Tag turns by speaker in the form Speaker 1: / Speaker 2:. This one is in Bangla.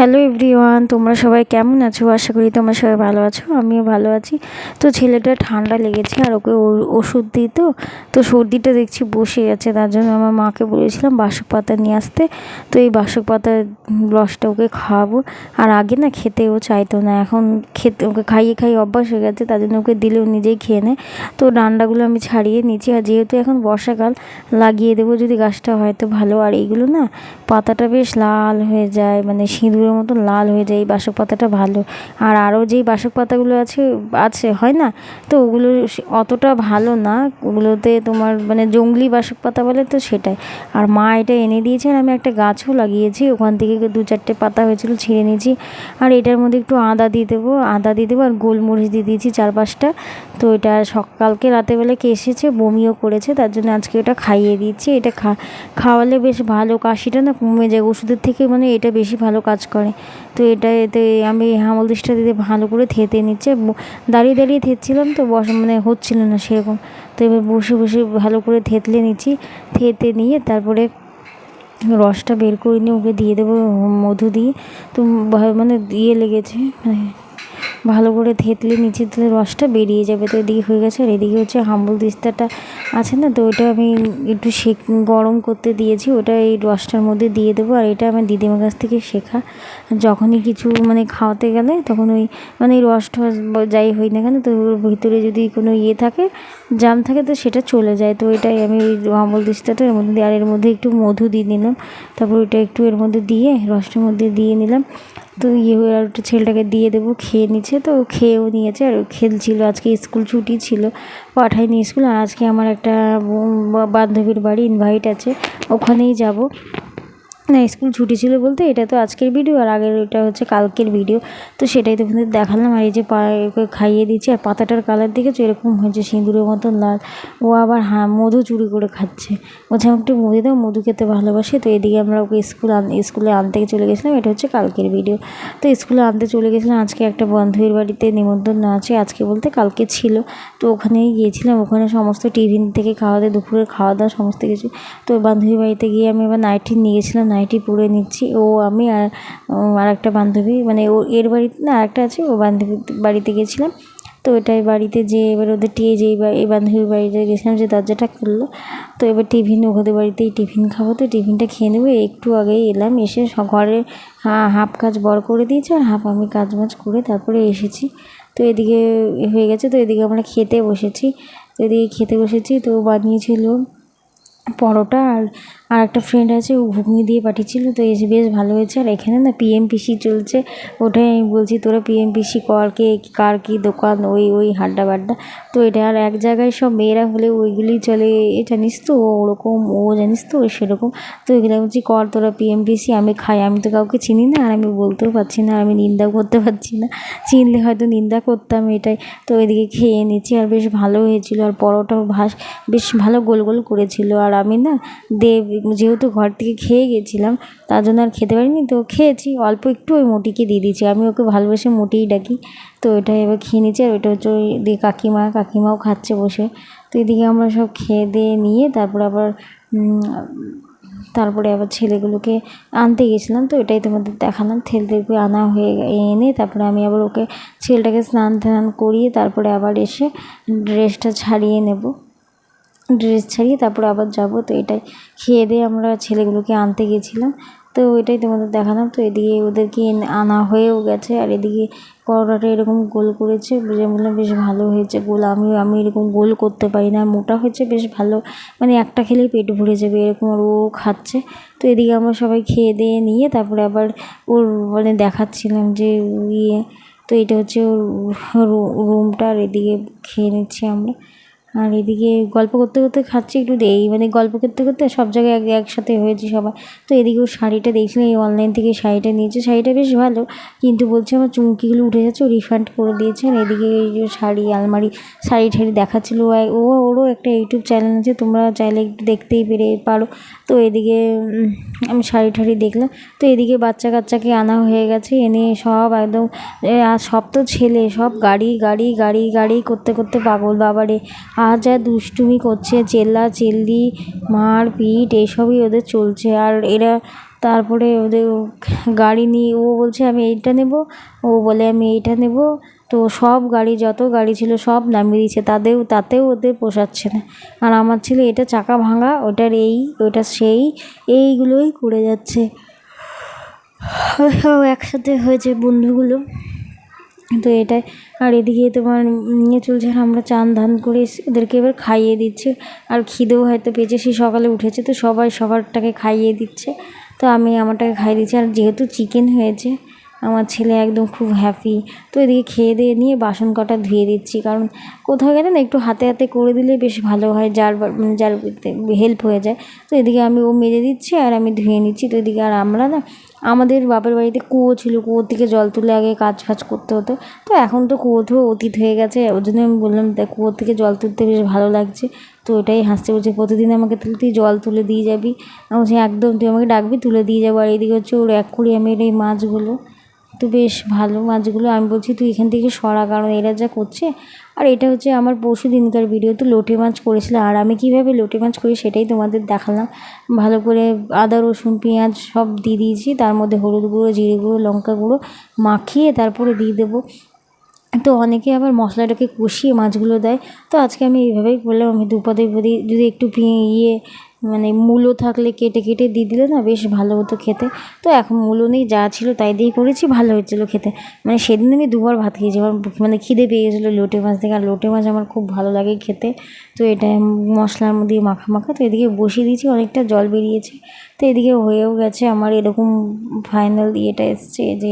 Speaker 1: হ্যালো এভরিওয়ান তোমরা সবাই কেমন আছো? আশা করি তোমরা সবাই ভালো আছো, আমিও ভালো আছি। তো ছেলেটা ঠান্ডা লেগেছে আর ওকে ও- ওষুধ দিই তো। তো সর্দিটা দেখছি বসে আছে, তার জন্য আমার মাকে বলেছিলাম বাসক পাতা নিয়ে আসতে। তো এই বাসক পাতার রসটা ওকে খাওয়াবো। আর আগে না খেতেও চাইতো না, এখন খেতে, ওকে খাইয়ে খাইয়ে অভ্যাস হয়ে গেছে, তার জন্য ওকে দিলেও নিজেই খেয়ে নেয়। তো ডান্ডাগুলো আমি ছাড়িয়ে নিচ্ছি, আর যেহেতু এখন বর্ষাকাল, লাগিয়ে দেবো যদি গাছটা হয়তো ভালো। আর এইগুলো না, পাতাটা বেশ লাল হয়ে যায় মানে সিঁদুরের মতন লাল হয়ে যায়, এই বাসক পাতাটা ভালো। আর আরও যেই বাসক পাতাগুলো আছে আছে, হয় না? তো ওগুলো অতটা ভালো না। ওগুলোতে তোমার মানে জঙ্গলি বাসক পাতা বলে তো সেটাই। আর মা এটা এনে দিয়েছে আর আমি একটা গাছও লাগিয়েছি। ওখান থেকে দু চারটে পাতা হয়েছিল, ছিঁড়ে নিয়েছি। আর এটার মধ্যে একটু আদা দিয়ে দেবো। আদা দিয়ে দেবো আর গোলমরিচ দিয়ে দিয়েছি চার পাঁচটা তো এটা সকালকে রাতেবেলা কে এসেছে, বমিও করেছে, তার জন্য আজকে এটা খাইয়ে দিচ্ছি। এটা খা, খাওয়ালে বেশ ভালো কাশিটা না কমে যায়। ওষুধের থেকে মানে এটা বেশি ভালো কাজ করে। তো এটা এতে আমি হামল দৃষ্টিটা দিতে ভালো করে থেতে নিচ্ছে। দাঁড়িয়ে দাঁড়িয়ে থেতছিলাম তো বসে মানে হচ্ছিল না সেরকম। তো এবার বসে বসে ভালো করে থেতলে নিচ্ছি। থেতে নিয়ে তারপরে রসটা বের করে নিয়ে ওকে দিয়ে দেবো মধু দিয়ে। তো মানে ইয়ে লেগেছে। মানে ভালো করে থেতলে নিচে দিলে রসটা বেরিয়ে যাবে। তো এদিকে হয়ে গেছে। আর এদিকে হচ্ছে হাম্বল দিস্তাটা আছে না, তো ওইটা আমি একটু সেক গরম করতে দিয়েছি। ওটা এই রসটার মধ্যে দিয়ে দেবো। আর এটা আমার দিদিমার কাছ থেকে শেখা। যখনই কিছু মানে খাওয়াতে গেলে তখন ওই মানে এই রস টস যাই হই না কেন, তো ওর ভিতরে যদি কোনো ইয়ে থাকে, জাম থাকে, তো সেটা চলে যায়। তো এটাই আমি ওই হাম্বল দিস্তাটা এর মধ্যে, আর এর মধ্যে একটু মধু দিয়ে নিলাম। তারপর ওইটা একটু এর মধ্যে দিয়ে, রসটার মধ্যে দিয়ে নিলাম। তো ইয়ে হয়ে আর একটা ছেলেটাকে দিয়ে দেবো, খেয়ে নিচ্ছে তো, খেয়েও নিয়েছে আর খেলছিলো। আজকে স্কুল ছুটি ছিল, পাঠায়নি স্কুল। আর আজকে আমার একটা বান্ধবীর বাড়ি ইনভাইট আছে, ওখানেই যাব। না, স্কুল ছুটি ছিল বলতে এটা তো আজকের ভিডিও আর আগের ওটা হচ্ছে কালকের ভিডিও তো সেটাই তোমাদের দেখালাম আর এই যে পা ওকে খাইয়ে দিচ্ছি আর পাতাটার কালার দেখেছ? এরকম হয়েছে সিঁদুরের মতন লাল। ও আবার হ্যাঁ মধু চুরি করে খাচ্ছে। বলছে, আমাকে একটু মধু দাও, মধু খেতে ভালোবাসে। তো এদিকে আমরা ওকে স্কুল স্কুলে আনতে চলে গেছিলাম। এটা হচ্ছে কালকের ভিডিও তো স্কুলে আনতে চলে গেছিলাম। আজকে একটা বন্ধুর বাড়িতে নিমন্ত্রণ আছে, আজকে বলতে কালকে ছিল। তো ওখানেই গিয়েছিলাম। ওখানে সমস্ত টিফিন থেকে খাওয়া দাওয়া, দুপুরের খাওয়া দাওয়া, সমস্ত কিছু। তো বান্ধবীর বাড়িতে গিয়ে আমি এবার নাইটি নিয়ে গেছিলাম নাইটি পরে নিচ্ছি। ও, আমি আর আর একটা বান্ধবী মানে ও, এর বাড়িতে, না, আরেকটা আছে, ও বান্ধবীর বাড়িতে গেছিলাম। তো ওটাই বাড়িতে যে এবার ওদের টিয়ে বা- এই বান্ধবীর বাড়িতে গেছিলাম যে দরজাটা খুললো। তো এবার টিফিন ওদের বাড়িতেই টিফিন খাব। তো টিফিনটা খেয়ে নেব, একটু আগেই এলাম, এসে ঘরে হাফ কাজ বর করে দিয়েছে আর হাফ আমি কাজ বাজ করে তারপরে এসেছি। তো এদিকে হয়ে গেছে, তো এদিকে আমরা খেতে বসেছি। তো এদিকে খেতে বসেছি, তো বানিয়েছিল পরোটা আর আর একটা ফ্রেন্ড আছে, ও ঘুগনি দিয়ে পাঠিয়েছিল, তো এসে বেশ ভালো হয়েছে। আর এখানে না পিএমপিসি চলছে। ওটাই আমি বলছি, তোরা পিএমপিসি কর কে, কার কী দোকান, ওই ওই হাড্ডা বাড্ডা। তো এটা আর এক জায়গায় সব মেয়েরা হলে ওইগুলি চলে এ জানিস তো? ওরকম, ও জানিস তো? সেরকম। তো এগুলো বলছি, কর তোরা পিএমপিসি আমি খাই। আমি তো কাউকে চিনি না, আর আমি বলতেও পারছি না, আর আমি নিন্দাও করতে পারছি না। চিনলে হয়তো নিন্দা করতাম এটাই। তো এদিকে খেয়ে নিচ্ছি, আর বেশ ভালো হয়েছিল। আর পরোটাও ভাস, বেশ ভালো গোল গোল করেছিল। আর আমি না দেব যেহেতু ঘর থেকে খেয়ে গেছিলাম, তার জন্য আর খেতে পারিনি। তো খেয়েছি, অল্প একটু ওই মুটিকে দিয়ে দিয়েছি। আমি ওকে ভালোবেসে মুটিই ডাকি। তো ওইটা এবার খেয়ে নিচ্ছি আর ওইটা হচ্ছে ওই দিয়ে কাকিমা, কাকিমাও খাচ্ছে বসে। তো এদিকে আমরা সব খেয়ে দিয়ে নিয়ে তারপর আবার তারপরে আবার ছেলেগুলোকে আনতে গেছিলাম। তো এটাই তোমাদের দেখালাম। ছেলেদেরকে আনা হয়ে এনে তারপরে আমি আবার ওকে ছেলেটাকে স্নান টান করিয়ে তারপরে আবার এসে ড্রেসটা ছাড়িয়ে নেব। ড্রেস ছাড়িয়ে তারপরে আবার যাব। তো এটাই। খেয়ে দিয়ে আমরা ছেলেগুলোকে আনতে গেছিলাম। তো এটাই তোমাদের দেখালাম। তো এদিকে ওদেরকে আনা হয়েও গেছে। আর এদিকে পরোটাটা এরকম গোল করেছে। বুঝে বললাম, বেশ ভালো হয়েছে গোল। আমি আমি এরকম গোল করতে পারি না। মোটা হয়েছে, বেশ ভালো। মানে একটা খেলেই পেট ভরে যাবে, এরকম আর ও খাচ্ছে। তো এদিকে আমরা সবাই খেয়ে দিয়ে নিয়ে তারপরে আবার ওর মানে দেখাচ্ছিলাম যে ইয়ে। তো এটা হচ্ছে ওর রুমটা। আর এদিকে খেয়ে নিচ্ছি আমরা। আর এদিকে গল্প করতে করতে খাচ্ছি একটু দেই মানে গল্প করতে করতে সব জায়গায় এক একসাথে হয়েছি সবাই। তো এদিকে ওর শাড়িটা দেখছিলাম এই অনলাইন থেকে শাড়িটা নিয়েছে। শাড়িটা বেশ ভালো, কিন্তু বলছে আমার চুমকিগুলো উঠে যাচ্ছে রিফান্ড করে দিয়েছে। আর এদিকে এই যে শাড়ি, আলমারি, শাড়ি ঠাড়ি দেখাচ্ছিলো। ও, ওরও একটা ইউটিউব চ্যানেল আছে, তোমরা চাইলে একটু দেখতেই পেরে পারো। তো এদিকে আমি শাড়ি ঠাড়ি দেখলাম। তো এদিকে বাচ্চা কাচ্চাকে আনা হয়ে গেছে, এনে সব একদম আর সব তো ছেলে, সব গাড়ি গাড়ি গাড়ি গাড়ি করতে করতে পাগল বাবারে। আর যা দুষ্টুমি করছে, চেল্লা চেল্লি, মার পিট এইসবই ওদের চলছে। আর এরা তারপরে ওদের গাড়ি নিয়ে, ও বলছে, আমি এইটা নেব। ও বলে, আমি এইটা নেব। তো সব গাড়ি, যত গাড়ি ছিল, সব নামিয়ে দিয়েছে। তাদেরও তাতেও ওদের পোষাচ্ছে না। আর আমার ছেলে, এটা চাকা ভাঙা, ওটার এই, ওটা সেই, এইগুলোই করে যাচ্ছে। একসাথে হয়েছে বন্ধুগুলো। তো এটাই। আর এদিকে তোমার নিয়ে চলছে আর আমরা চান ধান করে ওদেরকে এবার খাইয়ে দিচ্ছি। আর খিদেও হয়তো পেয়েছে, সে সকালে উঠেছে, তো সবাই সবারটাকে খাইয়ে দিচ্ছে। তো আমি আমারটাকে খাইয়ে দিচ্ছি। আর যেহেতু চিকেন হয়েছে আমার ছেলে একদম খুব হ্যাপি তো এদিকে খেয়ে দিয়ে নিয়ে বাসন কটা ধুয়ে দিচ্ছি, কারণ কোথাও গেলে না একটু হাতে হাতে করে দিলে বেশ ভালো হয়, যার মানে যার হেল্প হয়ে যায়। তো এদিকে আমি ও মেজে দিচ্ছি আর আমি ধুয়ে নিচ্ছি। তো এদিকে আর আমরা না, আমাদের বাপের বাড়িতে কুয়ো ছিল, কুয়োর থেকে জল তুলে আগে কাজ ফাজ করতে হতো। তো এখন তো কুয়োতেও অতীত হয়ে গেছে ওই জন্য আমি বললাম, দেখ, কুয়োর থেকে জল তুলতে বেশ ভালো লাগছে। তো ওটাই হাসতে বলছে, প্রতিদিন আমাকে তুলে তুই জল তুলে দিয়ে যাবি? আমি একদম, তুই আমাকে ডাকবি, তুলে দিয়ে যাব। আর এদিকে হচ্ছে ওর এক কুড়ি আমি এই মাছগুলো তো বেশ ভালো মাছগুলো। আমি বলছি, তুই এখান থেকে সরা, কারণ এরা যা করছে। আর এটা হচ্ছে আমার পরশু দিনকার ভিডিও তো লোটে মাছ করেছিলাম আর আমি কীভাবে লোটে মাছ করি সেটাই তোমাদের দেখালাম। ভালো করে আদা, রসুন, পেঁয়াজ সব দিয়ে দিয়েছি। তার মধ্যে হলুদ গুঁড়ো, জিরে গুঁড়ো, লঙ্কা গুঁড়ো মাখিয়ে তারপরে দিয়ে দেবো। তো অনেকে আবার মশলাটাকে কষিয়ে মাছগুলো দেয়। তো আজকে আমি এইভাবেই করলাম। আমি দুপদে পদে যদি একটু ইয়ে মানে মূলো থাকলে কেটে কেটে দিয়ে দিলে না বেশ ভালো হতো খেতে। তো এখন মূলো নেই, যা ছিল তাই দিয়েই করেছি, ভালো হয়েছিলো খেতে। মানে সেদিন আমি দুবার ভাত খেয়েছি, আমার মানে খিদে পেয়ে গেছিল লোটে মাছ থেকে আর লোটে মাছ আমার খুব ভালো লাগে খেতে। তো এটা মশলার মধ্যে মাখা মাখা, তো এদিকে বসিয়ে দিয়েছি, অনেকটা জল বেরিয়েছে। তো এদিকে হয়েও গেছে, আমার এরকম ফাইনাল ইয়েটা এসছে যে